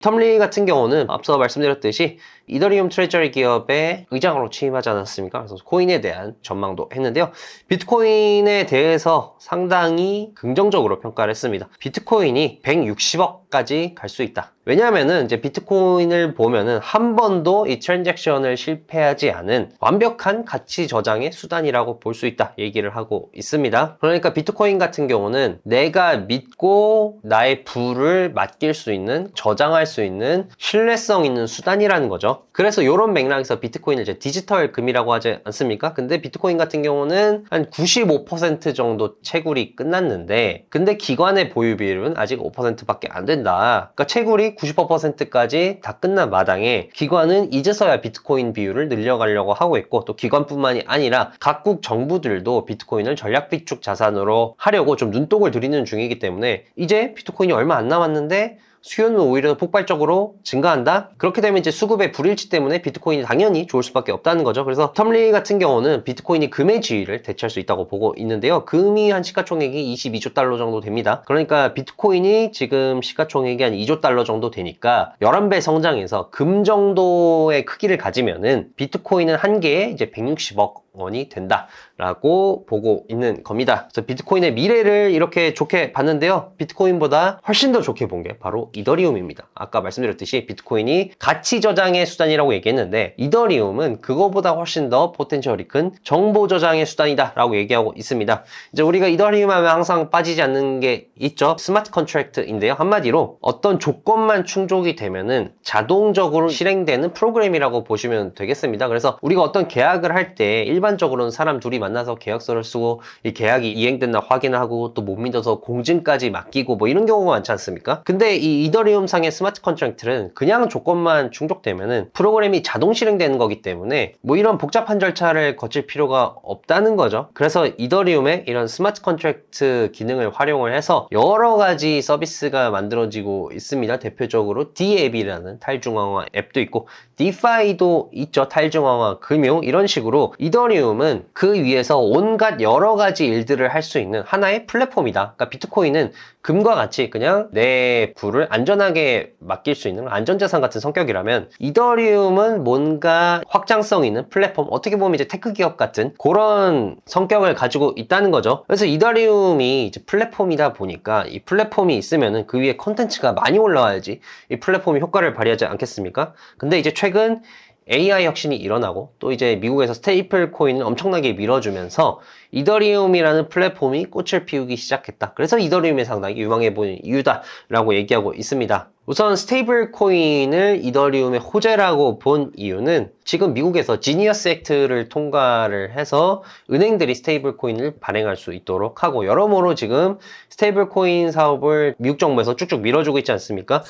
텀리 같은 경우는 앞서 말씀드렸듯이 이더리움 트레저리 기업의 의장으로 취임하지 않았습니까? 그래서 코인에 대한 전망도 했는데요. 비트코인에 대해서 상당히 긍정적으로 평가를 했습니다. 비트코인이 160억 까지 갈 수 있다. 왜냐하면은 이제 비트코인을 보면은 한 번도 이 트랜잭션을 실패하지 않은 완벽한 가치 저장의 수단이라고 볼 수 있다 얘기를 하고 있습니다. 그러니까 비트코인 같은 경우는 내가 믿고 나의 부를 맡길 수 있는 저장할 수 있는 신뢰성 있는 수단이라는 거죠. 그래서 이런 맥락에서 비트코인을 이제 디지털 금이라고 하지 않습니까? 근데 비트코인 같은 경우는 한 95% 정도 채굴이 끝났는데 근데 기관의 보유 비율은 아직 5%밖에 안 된다. 그러니까 채굴이 95%까지 다 끝난 마당에 기관은 이제서야 비트코인 비율을 늘려가려고 하고 있고 또 기관뿐만이 아니라 각국 정부들도 비트코인을 전략 비축 자산으로 하려고 좀 눈독을 들이는 중이기 때문에 이제 비트코인이 얼마 안 남았는데 수요는 오히려 폭발적으로 증가한다? 그렇게 되면 이제 수급의 불일치 때문에 비트코인이 당연히 좋을 수밖에 없다는 거죠. 그래서 텀리 같은 경우는 비트코인이 금의 지위를 대체할 수 있다고 보고 있는데요. 금이 한 시가총액이 22조 달러 정도 됩니다. 그러니까 비트코인이 지금 시가총액이 한 2조 달러 정도 되니까 11배 성장해서 금 정도의 크기를 가지면은 비트코인은 한 개에 이제 160억 원이 된다라고 보고 있는 겁니다. 그래서 비트코인의 미래를 이렇게 좋게 봤는데요. 비트코인보다 훨씬 더 좋게 본 게 바로 이더리움입니다. 아까 말씀드렸듯이 비트코인이 가치 저장의 수단이라고 얘기했는데 이더리움은 그거보다 훨씬 더 포텐셜이 큰 정보 저장의 수단이다라고 얘기하고 있습니다. 이제 우리가 이더리움 하면 항상 빠지지 않는 게 있죠. 스마트 컨트랙트인데요. 한마디로 어떤 조건만 충족이 되면은 자동적으로 실행되는 프로그램이라고 보시면 되겠습니다. 그래서 우리가 어떤 계약을 할때 일반적으로는 사람 둘이 만나서 계약서를 쓰고 이 계약이 이행됐나 확인을 하고 또 못 믿어서 공증까지 맡기고 뭐 이런 경우가 많지 않습니까? 근데 이 이더리움 상의 스마트 컨트랙트는 그냥 조건만 충족되면은 프로그램이 자동 실행되는 거기 때문에 뭐 이런 복잡한 절차를 거칠 필요가 없다는 거죠. 그래서 이더리움의 이런 스마트 컨트랙트 기능을 활용을 해서 여러 가지 서비스가 만들어지고 있습니다. 대표적으로 D앱이라는 탈중앙화 앱도 있고 디파이도 있죠. 탈중앙화 금융 이런 식으로 이더리움 은 그 위에서 온갖 여러 가지 일들을 할 수 있는 하나의 플랫폼이다. 그러니까 비트코인은 금과 같이 그냥 내 부를 안전하게 맡길 수 있는 안전자산 같은 성격이라면 이더리움은 뭔가 확장성 있는 플랫폼 어떻게 보면 이제 테크 기업 같은 그런 성격을 가지고 있다는 거죠. 그래서 이더리움이 이제 플랫폼이다 보니까 이 플랫폼이 있으면은 그 위에 컨텐츠가 많이 올라와야지 이 플랫폼이 효과를 발휘하지 않겠습니까? 근데 이제 최근 AI 혁신이 일어나고 또 이제 미국에서 스테이플 코인을 엄청나게 밀어주면서 이더리움이라는 플랫폼이 꽃을 피우기 시작했다. 그래서 이더리움이 상당히 유망해 보이는 이유다라고 얘기하고 있습니다. 우선 스테이블 코인을 이더리움의 호재라고 본 이유는 지금 미국에서 지니어스 액트를 통과를 해서 은행들이 스테이블 코인을 발행할 수 있도록 하고 여러모로 지금 스테이블 코인 사업을 미국 정부에서 쭉쭉 밀어주고 있지 않습니까?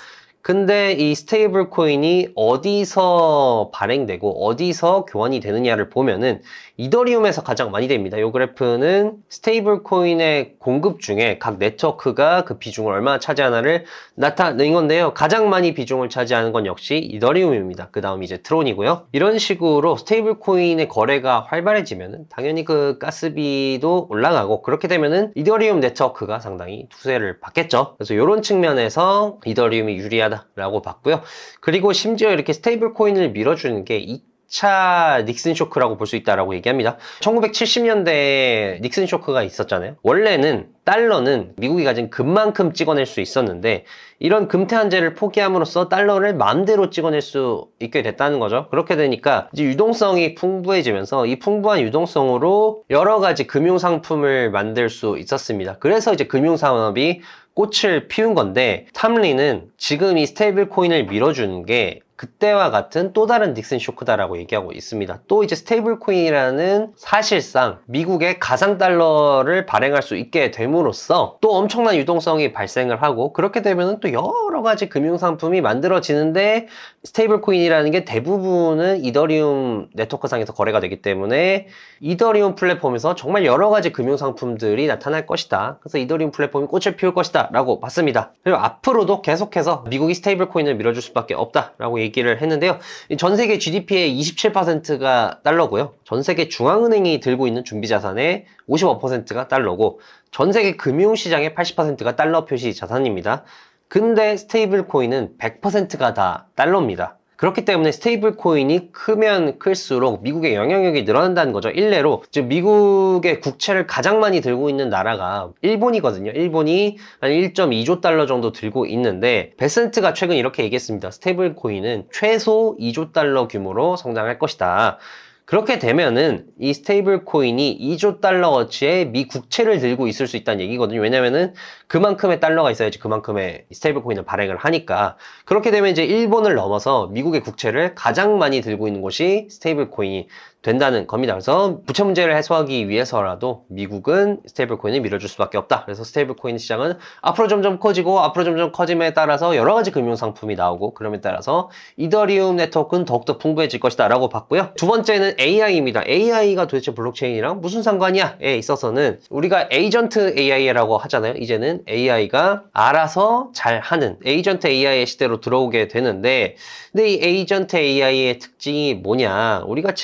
근데 이 스테이블 코인이 어디서 발행되고 어디서 교환이 되느냐를 보면은 이더리움에서 가장 많이 됩니다. 이 그래프는 스테이블 코인의 공급 중에 각 네트워크가 그 비중을 얼마나 차지하나를 나타낸 건데요. 가장 많이 비중을 차지하는 건 역시 이더리움입니다. 그 다음 이제 트론이고요. 이런 식으로 스테이블 코인의 거래가 활발해지면은 당연히 그 가스비도 올라가고 그렇게 되면은 이더리움 네트워크가 상당히 투세를 받겠죠. 그래서 이런 측면에서 이더리움이 유리 하다라고 봤고요. 그리고 심지어 이렇게 스테이블 코인을 밀어주는 게 2차 닉슨 쇼크라고 볼 수 있다라고 얘기합니다. 1970년대에 닉슨 쇼크가 있었잖아요. 원래는 달러는 미국이 가진 금만큼 찍어낼 수 있었는데 이런 금태한제를 포기함으로써 달러를 마음대로 찍어낼 수 있게 됐다는 거죠. 그렇게 되니까 이제 유동성이 풍부해지면서 이 풍부한 유동성으로 여러 가지 금융 상품을 만들 수 있었습니다. 그래서 이제 금융 산업이 꽃을 피운 건데 탐리는 지금 이 스테이블 코인을 밀어주는 게 그때와 같은 또 다른 닉슨 쇼크다라고 얘기하고 있습니다. 또 이제 스테이블 코인이라는 사실상 미국의 가상 달러를 발행할 수 있게 됨으로써 또 엄청난 유동성이 발생을 하고 그렇게 되면 또 여러 가지 금융 상품이 만들어지는데 스테이블 코인이라는 게 대부분은 이더리움 네트워크상에서 거래가 되기 때문에 이더리움 플랫폼에서 정말 여러 가지 금융 상품들이 나타날 것이다. 그래서 이더리움 플랫폼이 꽃을 피울 것이다라고 봤습니다. 그리고 앞으로도 계속해서 미국이 스테이블 코인을 밀어줄 수밖에 없다라고 얘기 얘기를 했는데요. 전 세계 GDP의 27%가 달러고요. 전 세계 중앙은행이 들고 있는 준비 자산의 55%가 달러고 전 세계 금융 시장의 80%가 달러 표시 자산입니다. 근데 스테이블 코인은 100%가 다 달러입니다. 그렇기 때문에 스테이블 코인이 크면 클수록 미국의 영향력이 늘어난다는 거죠. 일례로 즉 미국의 국채를 가장 많이 들고 있는 나라가 일본이거든요. 일본이 한 1.2조 달러 정도 들고 있는데 베센트가 최근 이렇게 얘기했습니다. 스테이블 코인은 최소 2조 달러 규모로 성장할 것이다. 그렇게 되면은 이 스테이블 코인이 2조 달러어치의 미 국채를 들고 있을 수 있다는 얘기거든요. 왜냐면은 그만큼의 달러가 있어야지 그만큼의 스테이블 코인을 발행을 하니까. 그렇게 되면 이제 일본을 넘어서 미국의 국채를 가장 많이 들고 있는 곳이 스테이블 코인이 된다는 겁니다. 그래서 부채 문제를 해소하기 위해서라도 미국은 스테이블 코인을 밀어줄 수밖에 없다. 그래서 스테이블 코인 시장은 앞으로 점점 커지고 앞으로 점점 커짐에 따라서 여러 가지 금융 상품이 나오고 그럼에 따라서 이더리움 네트워크는 더욱더 풍부해질 것이다 라고 봤고요. 두 번째는 AI입니다. AI가 도대체 블록체인이랑 무슨 상관이야?에 있어서는 우리가 에이전트 AI라고 하잖아요. 이제는 AI가 알아서 잘 하는 에이전트 AI의 시대로 들어오게 되는데 근데 이 에이전트 AI의 특징이 뭐냐? 우리가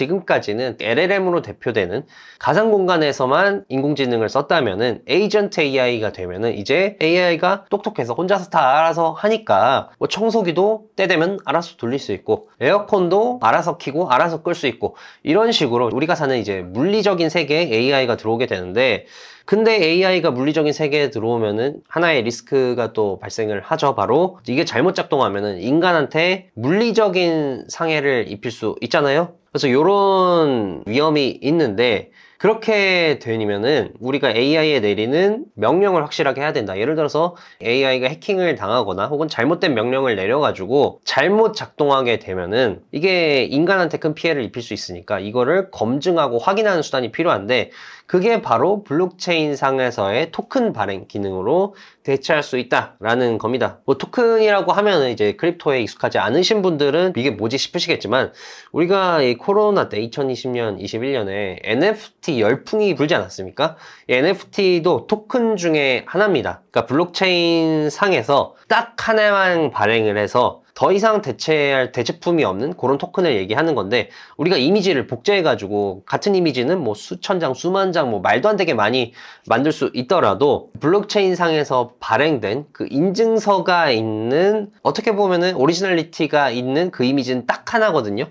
지금까지는 LLM으로 대표되는 가상 공간에서만 인공지능을 썼다면은 에이전트 AI가 되면은 이제 AI가 똑똑해서 혼자서 다 알아서 하니까 뭐 청소기도 때 되면 알아서 돌릴 수 있고 에어컨도 알아서 키고 알아서 끌 수 있고 이런 식으로 우리가 사는 이제 물리적인 세계에 AI가 들어오게 되는데 근데 AI가 물리적인 세계에 들어오면은 하나의 리스크가 또 발생을 하죠. 바로 이게 잘못 작동하면은 인간한테 물리적인 상해를 입힐 수 있잖아요. 그래서 이런 위험이 있는데 그렇게 되면은 우리가 AI에 내리는 명령을 확실하게 해야 된다. 예를 들어서 AI가 해킹을 당하거나 혹은 잘못된 명령을 내려가지고 잘못 작동하게 되면은 이게 인간한테 큰 피해를 입힐 수 있으니까 이거를 검증하고 확인하는 수단이 필요한데 그게 바로 블록체인 상에서의 토큰 발행 기능으로 대체할 수 있다라는 겁니다. 뭐 토큰이라고 하면은 이제 크립토에 익숙하지 않으신 분들은 이게 뭐지 싶으시겠지만 우리가 이 코로나 때 2020년, 21년에 NFT 열풍이 불지 않았습니까? 이 NFT도 토큰 중에 하나입니다. 그러니까 블록체인 상에서 딱 하나만 발행을 해서 더 이상 대체할 대체품이 없는 그런 토큰을 얘기하는 건데 우리가 이미지를 복제해가지고 같은 이미지는 뭐 수천 장, 수만 장, 뭐 말도 안 되게 많이 만들 수 있더라도 블록체인 상에서 발행된 그 인증서가 있는 어떻게 보면은 오리지널리티가 있는 그 이미지는 딱 하나거든요.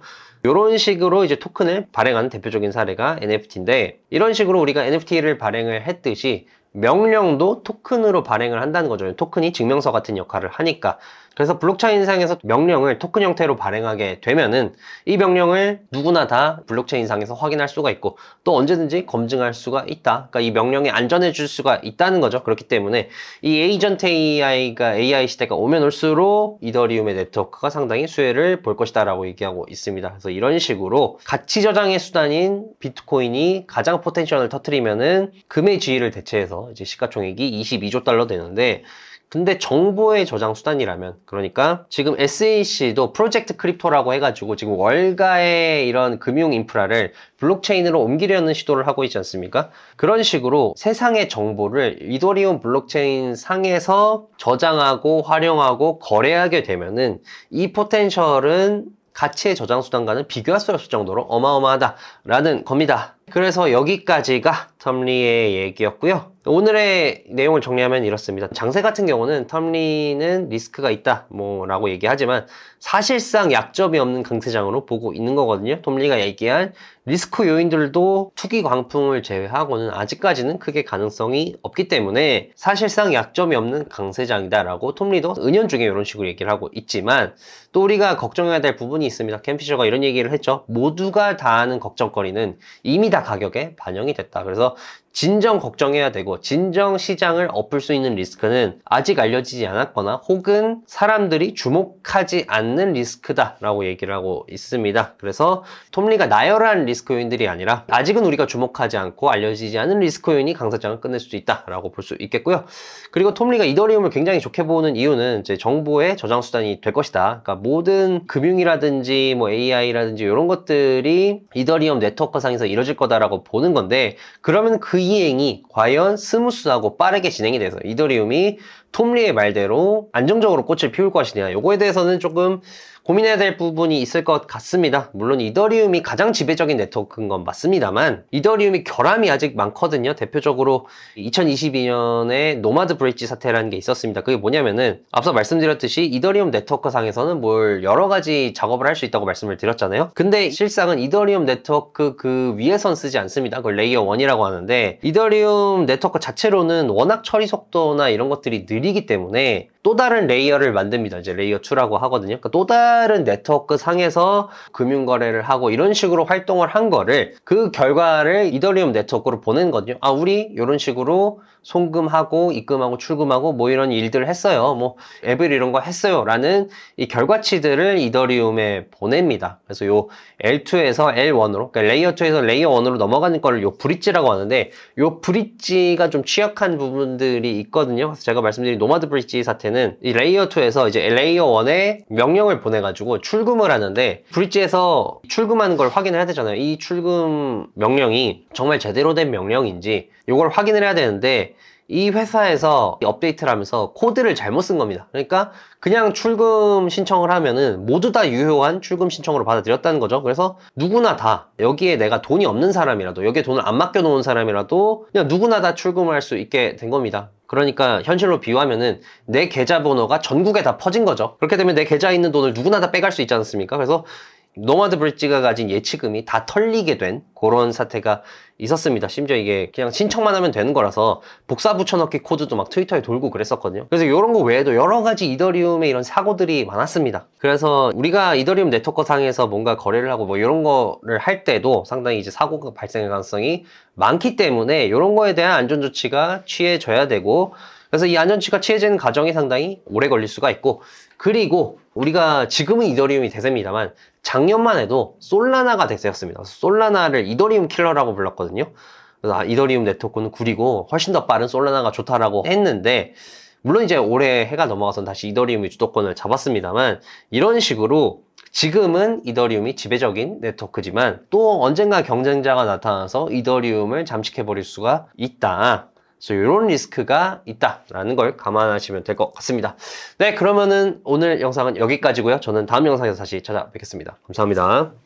이런 식으로 이제 토큰을 발행하는 대표적인 사례가 NFT인데 이런 식으로 우리가 NFT를 발행을 했듯이 명령도 토큰으로 발행을 한다는 거죠. 토큰이 증명서 같은 역할을 하니까. 그래서 블록체인상에서 명령을 토큰 형태로 발행하게 되면은 이 명령을 누구나 다 블록체인상에서 확인할 수가 있고 또 언제든지 검증할 수가 있다. 그러니까 이 명령이 안전해 줄 수가 있다는 거죠. 그렇기 때문에 이 에이전트 AI가 AI 시대가 오면 올수록 이더리움의 네트워크가 상당히 수혜를 볼 것이다라고 얘기하고 있습니다. 그래서 이런 식으로 가치 저장의 수단인 비트코인이 가장 포텐셜을 터트리면은 금의 지위를 대체해서 이제 시가총액이 22조 달러 되는데 근데 정보의 저장 수단이라면 그러니까 지금 SAC도 프로젝트 크립토라고 해가지고 지금 월가의 이런 금융 인프라를 블록체인으로 옮기려는 시도를 하고 있지 않습니까? 그런 식으로 세상의 정보를 이더리움 블록체인 상에서 저장하고 활용하고 거래하게 되면은 이 포텐셜은 가치의 저장 수단과는 비교할 수 없을 정도로 어마어마하다라는 겁니다. 그래서 여기까지가 텀리의 얘기였고요. 오늘의 내용을 정리하면 이렇습니다. 장세 같은 경우는 텀리는 리스크가 있다 뭐 라고 얘기하지만 사실상 약점이 없는 강세장으로 보고 있는 거거든요. 톰리가 얘기한 리스크 요인들도 투기 광풍을 제외하고는 아직까지는 크게 가능성이 없기 때문에 사실상 약점이 없는 강세장이다 라고 톰리도 은연중에 이런 식으로 얘기를 하고 있지만 또 우리가 걱정해야 될 부분이 있습니다. 캠피셔가 이런 얘기를 했죠. 모두가 다 아는 걱정거리는 이미 다 가격에 반영이 됐다. 그래서 진정 걱정해야 되고 진정 시장을 엎을 수 있는 리스크는 아직 알려지지 않았거나 혹은 사람들이 주목하지 않는 리스크다라고 얘기를 하고 있습니다. 그래서 톰리가 나열한 리스크 요인들이 아니라 아직은 우리가 주목하지 않고 알려지지 않은 리스크 요인이 강세장을 끝낼 수도 있다라고 볼 수 있겠고요. 그리고 톰리가 이더리움을 굉장히 좋게 보는 이유는 이제 정보의 저장 수단이 될 것이다. 그러니까 모든 금융이라든지 뭐 AI라든지 이런 것들이 이더리움 네트워크 상에서 이루어질 거다라고 보는 건데 그러면 그 이행이 과연 스무스하고 빠르게 진행이 돼서 이더리움이 톰리의 말대로 안정적으로 꽃을 피울 것이냐 요거에 대해서는 조금 고민해야 될 부분이 있을 것 같습니다. 물론 이더리움이 가장 지배적인 네트워크인 건 맞습니다만 이더리움이 결함이 아직 많거든요. 대표적으로 2022년에 노마드 브릿지 사태라는 게 있었습니다. 그게 뭐냐면은 앞서 말씀드렸듯이 이더리움 네트워크 상에서는 뭘 여러 가지 작업을 할 수 있다고 말씀을 드렸잖아요. 근데 실상은 이더리움 네트워크 그 위에선 쓰지 않습니다. 그걸 레이어 1이라고 하는데 이더리움 네트워크 자체로는 워낙 처리 속도나 이런 것들이 느리기 때문에 또 다른 레이어를 만듭니다. 이제 레이어 2라고 하거든요. 그러니까 또 다른 네트워크 상에서 금융 거래를 하고 이런 식으로 활동을 한 거를 그 결과를 이더리움 네트워크로 보낸 거죠. 아, 우리 이런 식으로 송금하고 입금하고 출금하고 뭐 이런 일들을 했어요. 뭐 앱을 이런 거 했어요. 라는 이 결과치들을 이더리움에 보냅니다. 그래서 요 L2에서 L1으로, 그러니까 레이어 2에서 레이어 1으로 넘어가는 거를 요 브릿지라고 하는데 요 브릿지가 좀 취약한 부분들이 있거든요. 그래서 제가 말씀드린 노마드 브릿지 사태는 이 레이어 2에서 이제 레이어 1에 명령을 보내 가지고 출금을 하는데 브릿지에서 출금하는 걸 확인해야 되잖아요. 이 출금 명령이 정말 제대로 된 명령인지 이걸 확인을 해야 되는데 이 회사에서 업데이트를 하면서 코드를 잘못 쓴 겁니다. 그러니까 그냥 출금 신청을 하면은 모두 다 유효한 출금 신청으로 받아들였다는 거죠. 그래서 누구나 다 여기에 내가 돈이 없는 사람이라도 여기에 돈을 안 맡겨 놓은 사람이라도 그냥 누구나 다 출금을 할수 있게 된 겁니다. 그러니까 현실로 비유하면은 내 계좌 번호가 전국에 다 퍼진 거죠. 그렇게 되면 내 계좌에 있는 돈을 누구나 다 빼갈 수 있지 않습니까? 그래서 노마드 브릿지가 가진 예치금이 다 털리게 된 그런 사태가 있었습니다. 심지어 이게 그냥 신청만 하면 되는 거라서 복사 붙여넣기 코드도 막 트위터에 돌고 그랬었거든요. 그래서 이런 거 외에도 여러 가지 이더리움의 이런 사고들이 많았습니다. 그래서 우리가 이더리움 네트워크 상에서 뭔가 거래를 하고 뭐 이런 거를 할 때도 상당히 이제 사고가 발생할 가능성이 많기 때문에 이런 거에 대한 안전 조치가 취해져야 되고 그래서 이 안전치가 취해지는 과정이 상당히 오래 걸릴 수가 있고 그리고 우리가 지금은 이더리움이 대세입니다만 작년만 해도 솔라나가 대세였습니다. 솔라나를 이더리움 킬러라고 불렀거든요. 그래서 아, 이더리움 네트워크는 구리고 훨씬 더 빠른 솔라나가 좋다라고 했는데 물론 이제 올해 해가 넘어가서 다시 이더리움이 주도권을 잡았습니다만 이런 식으로 지금은 이더리움이 지배적인 네트워크지만 또 언젠가 경쟁자가 나타나서 이더리움을 잠식해버릴 수가 있다. 그래서 이런 리스크가 있다라는 걸 감안하시면 될 것 같습니다. 네, 그러면은 오늘 영상은 여기까지고요. 저는 다음 영상에서 다시 찾아뵙겠습니다. 감사합니다.